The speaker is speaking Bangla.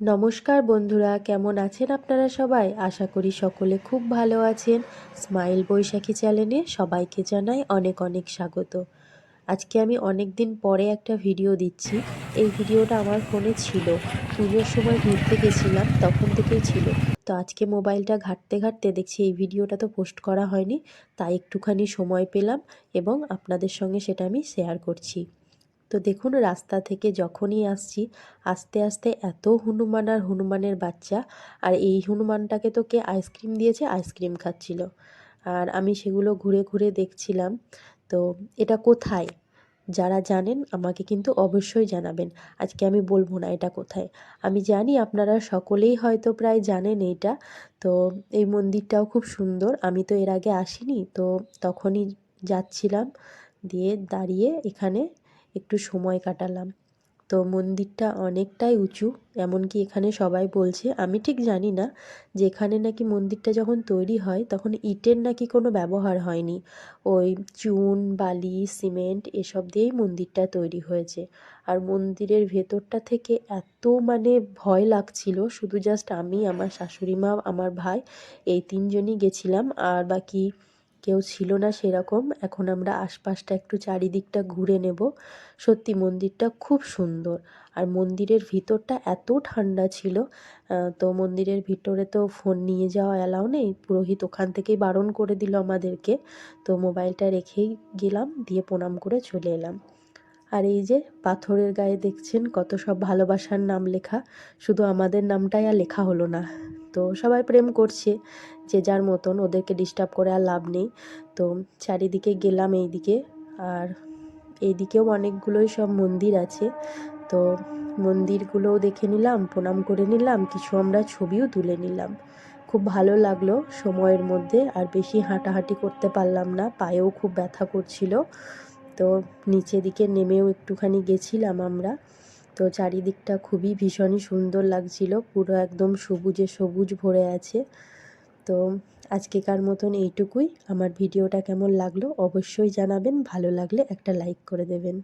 নমস্কার বন্ধুরা, কেমন আছেন আপনারা সবাই? আশা করি সকলে খুব ভালো আছেন। স্মাইল বৈশাখী চ্যানেলে সবাইকে জানাই অনেক অনেক স্বাগত। আজকে আমি অনেক দিন পরে একটা ভিডিও দিচ্ছি। এই ভিডিওটা আমার ফোনে ছিল। পুজোর সময় ঘুরতে গেছিলাম, তখন থেকেই ছিল। তো আজকে মোবাইলটা ঘাঁটতে ঘাঁটতে দেখছি এই ভিডিওটা তো পোস্ট করা হয়নি, তাই একটুখানি সময় পেলাম এবং আপনাদের সঙ্গে সেটা আমি শেয়ার করছি। তো দেখুন, রাস্তা থেকে যখনই আসছি, আস্তে আস্তে এত হনুমান আর হনুমানের বাচ্চা, আর এই হনুমানটাকে তো কে আইসক্রিম দিয়েছে আইসক্রিম খাচ্ছিল। আর আমি সেগুলো ঘুরে ঘুরে দেখছিলাম। তো এটা কোথায়? যারা জানেন আমাকে কিন্তু অবশ্যই জানাবেন। আজকে আমি বলব না এটা কোথায়। আমি জানি আপনারা সকলেই হয়তো প্রায় জানেন এইটা তো এই মন্দিরটাও খুব সুন্দর। আমি তো এর আগে আসিনি, তো তখনই যাচ্ছিলাম, দিয়ে দাঁড়িয়ে এখানে একটু সময় কাটালাম। তো মন্দিরটা অনেকটাই উঁচু, এমনকি এখানে সবাই বলছে, আমি ঠিক জানি না যে এখানে নাকি মন্দিরটা যখন তৈরি হয় তখন ইটের নাকি কোনো ব্যবহার হয়নি। ওই চুন, বালি, সিমেন্ট এসব দিয়েই মন্দিরটা তৈরি হয়েছে। আর মন্দিরের ভেতরটা থেকে এত মানে ভয় লাগছিল, শুধু জাস্ট আমি, আমার শাশুড়ি মা আমার ভাই, এই তিনজনই গেছিলাম। আর বাকি কেউ ছিল না সেরকম। এখন আমরা আশপাশটা একটু চারিদিকটা ঘুরে নেব। সত্যি মন্দিরটা খুব সুন্দর। আর মন্দিরের ভিতরটা এত ঠান্ডা ছিল তো মন্দিরের ভিতরে তো ফোন নিয়ে যাওয়া অ্যালাউ নেই। পুরোহিত ওখান থেকেই বারণ করে দিল আমাদেরকে। তো মোবাইলটা রেখেই গেলাম, দিয়ে প্রণাম করে চলে এলাম। আর এই যে পাথরের গায়ে দেখছেন কত সব ভালোবাসার নাম লেখা। শুধু আমাদের নামটাই আর লেখা হলো না। তো সবাই প্রেম করছে যে যার মতন ওদেরকে ডিস্টার্ব করে আর লাভ নেই। তো চারিদিকে গেলাম এই দিকে আর এইদিকেও অনেকগুলোই সব মন্দির আছে। তো মন্দিরগুলোও দেখে নিলাম, প্রণাম করে নিলাম, কিছু আমরা ছবিও তুলে নিলাম। খুব ভালো লাগল সময়ের মধ্যে আর বেশি হাঁটাহাঁটি করতে পারলাম না, পায়েও খুব ব্যথা করছিল। তো নিচে দিকে নেমেও একটুখানি গেছিলাম আমরা। তো চারিদিকটা খুবই ভীষণই সুন্দর লাগছিল, পুরো একদম সবুজে সবুজ ভরে আছে। তো আজকেকার মতন এইটুকুই। আমার ভিডিওটা কেমন লাগল অবশ্যই জানাবেন, ভালো লাগলে একটা লাইক করে দেবেন।